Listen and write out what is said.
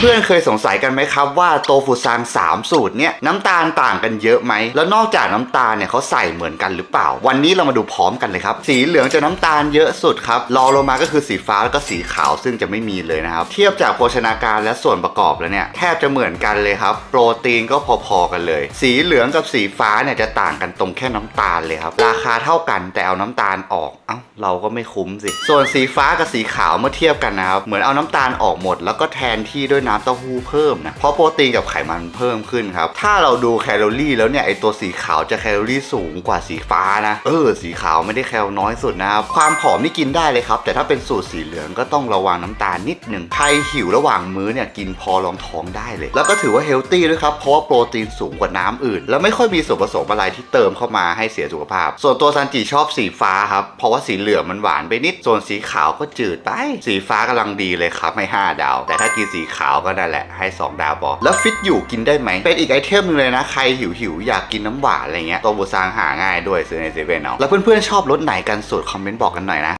เพื่อนๆเคยสงสัยกันไหมครับว่าโตฟูซัง3สูตรเนี่ยน้ำตาลต่างกันเยอะไหม แล้วนอกจากน้ำตาลเนี่ยเขาใส่เหมือนกันหรือเปล่า วันนี้เรามาดูพร้อมกันเลยครับ สีเหลืองจะน้ำตาลเยอะสุดครับรองลงมาก็คือสีฟ้าแล้วก็สีขาวซึ่งจะไม่มีเลยนะครับ เทียบจากโภชนาการและส่วนประกอบแล้วเนี่ยแทบจะเหมือนกันเลยครับ โปรตีนก็พอๆกันเลย สีเหลืองกับสีฟ้าเนี่ยจะต่างกันตรงแค่น้ำตาลเลยครับราคาเท่ากันแต่เอาน้ำตาลออกเอ้าเราก็ไม่คุ้มสิส่วนสีฟ้ากับสีขาวเมื่อเทียบกันนะครับเหมือนเอาน้ำตาลออกหมด แล้วก็แทนที่ด้วยน้ำเต้าหู้เพิ่มนะ เพราะโปรตีนกับไขมันเพิ่มขึ้นครับ ถ้าเราดูแคลอรี่แล้วเนี่ยไอตัวสีขาวจะแคลอรี่สูงกว่าสีฟ้านะ เออ สีขาวไม่ได้แคลน้อยสุดนะครับ ความผอมนี่กินได้เลยครับ แต่ถ้าเป็นสูตรสีเหลืองก็ต้องระวังน้ำตาลนิดหนึ่งใครหิวระหว่างมื้อเนี่ยกินพอรองท้องได้เลย แล้วก็ถือว่าเฮลตี้ด้วยครับ เพราะว่าโปรตีนสูงกว่าน้ำอื่น แล้วไม่ค่อยมีส่วนผสมอะไรที่เติมเข้ามาให้เสียสุขภาพ ส่วนตัวซันจิชอบสีฟ้าครับ เพราะว่าสีเหลืองมันหวานไปนิด ส่วนสีขาวก็จืดไป สีฟ้ากำลังดีเลยครับให้ 5 ดาว แต่ถ้ากินสีขาวก็นั่นแหละ ให้ 2 ดาวพอแล้วฟิตอยู่กินได้ไหมเป็นอีกไอเทมหนึงเลยนะ ใครหิวหิวอยากกินน้ำหวานอะไรเงี้ยตัวบูซางหาง่ายด้วยซื้อในเซเว่นเอาแล้วเพื่อนๆชอบรสไหนกันสุดคอมเมนต์บอกกันหน่อยนะ